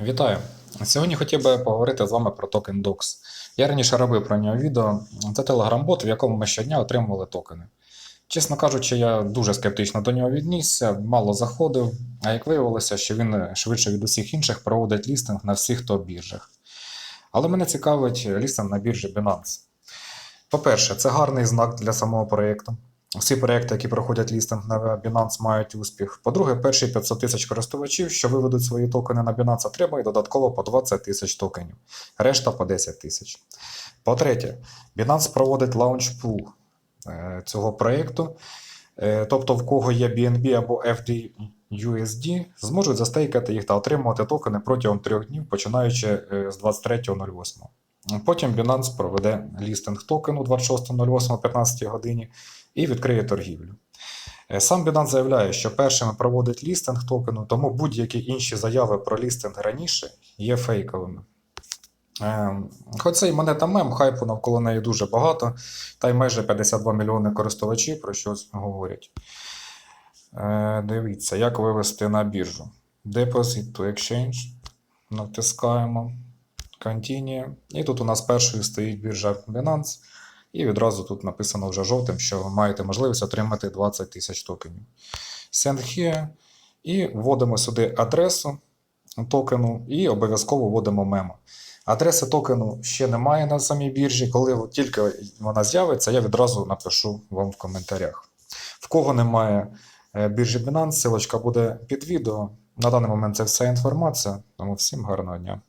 Вітаю! Сьогодні хотів би поговорити з вами про токен DOX. Я раніше робив про нього відео. Це телеграм-бот, в якому ми щодня отримували токени. Чесно кажучи, я дуже скептично до нього віднісся, мало заходив, а як виявилося, що він швидше від усіх інших проводить лістинг на всіх топ-біржах. Але мене цікавить лістинг на біржі Binance. По-перше, це гарний знак для самого проєкту. Всі проєкти, які проходять лістинг на Binance, мають успіх. По-друге, перші 500 тисяч користувачів, що виведуть свої токени на Binance, отримають додатково по 20 тисяч токенів, решта по 10 тисяч. По-третє, Binance проводить лаунчпул е, цього проєкту. Е, Тобто, в кого є BNB або FDUSD, зможуть застейкати їх та отримувати токени протягом трьох днів, починаючи е, з 23.08. Потім Binance проведе лістинг токену 26.08 15 годині і відкриє торгівлю. Е, Сам Binance заявляє, що першими проводить лістинг токену, тому будь-які інші заяви про лістинг раніше є фейковими. Е, Хоч це і монета мем, хайпу навколо неї дуже багато, та й майже 52 мільйони користувачів про щось говорять. Е, Дивіться, як вивести на біржу. Deposit to Exchange. Натискаємо. Continue. І тут у нас першою стоїть біржа Binance. І відразу тут написано вже жовтим, що ви маєте можливість отримати 20 тисяч токенів. Send here. І вводимо сюди адресу токену і обов'язково вводимо мемо. Адреси токену ще немає на самій біржі. Коли тільки вона з'явиться, я відразу напишу вам в коментарях. В кого немає е, біржі Binance, силочка буде під відео. На даний момент це вся інформація. Тому всім гарного дня.